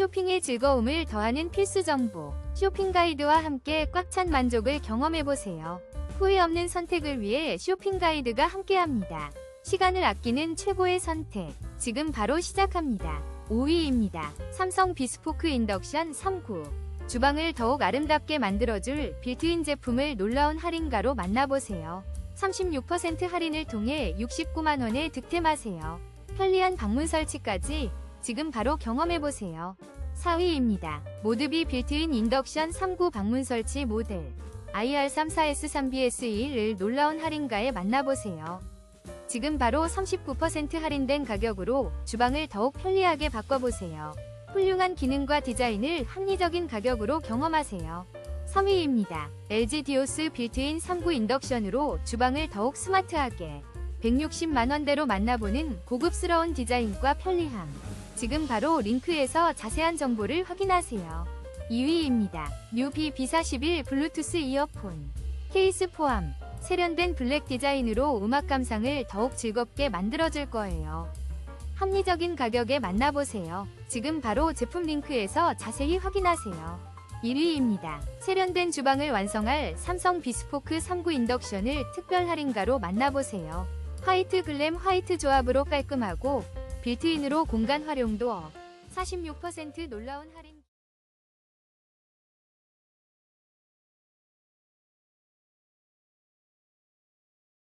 쇼핑의 즐거움을 더하는 필수 정보. 쇼핑 가이드와 함께 꽉 찬 만족을 경험해보세요. 후회 없는 선택을 위해 쇼핑 가이드가 함께합니다. 시간을 아끼는 최고의 선택. 지금 바로 시작합니다. 5위입니다. 삼성 비스포크 인덕션 3구. 주방을 더욱 아름답게 만들어줄 빌트인 제품을 놀라운 할인가로 만나보세요. 36% 할인을 통해 69만원에 득템하세요. 편리한 방문 설치까지 지금 바로 경험해보세요. 4위입니다. 모드비 빌트인 인덕션 3구 방문 설치 모델 IR34S3BS21을 놀라운 할인가에 만나보세요. 지금 바로 39% 할인된 가격으로 주방을 더욱 편리하게 바꿔보세요. 훌륭한 기능과 디자인을 합리적인 가격으로 경험하세요. 3위입니다. LG 디오스 빌트인 3구 인덕션으로 주방을 더욱 스마트하게 160만원대로 만나보는 고급스러운 디자인과 편리함. 지금 바로 링크에서 자세한 정보를 확인하세요. 2위입니다. 뉴비 B41 블루투스 이어폰. 케이스 포함. 세련된 블랙 디자인으로 음악 감상을 더욱 즐겁게 만들어줄 거예요. 합리적인 가격에 만나보세요. 지금 바로 제품 링크에서 자세히 확인하세요. 1위입니다. 세련된 주방을 완성할 삼성 비스포크 3구 인덕션을 특별 할인가로 만나보세요. 화이트 글램 화이트 조합으로 깔끔하고 빌트인으로 공간 활용도 업. 46% 놀라운 할인